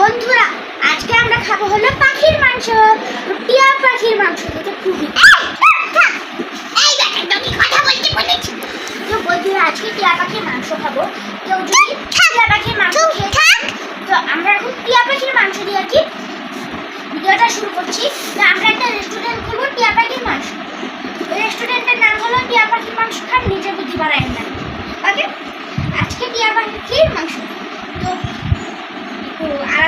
বন্ধুরা আজকে আমরা খাব হলো পাখির মাংস টিয়া পাখির মাংস যেটা খুবই এই দেখেন তো কি কথা বলতে বলেছি। তো বন্ধুরা আজকে টিয়া পাখির মাংস খাব। কেউ যদি টিয়া পাখির মাংস তো আমরা এখন টিয়া পাখির মাংস দিয়ে কি ভিডিওটা শুরু করছি। তো আমরা একটা রেস্টুরেন্ট খুলবো টিয়া পাখির মাংস। রেস্টুরেন্টের নাম হলো টিয়া পাখির মাংস খান নিজে বুদ্ধি বাড়ায় না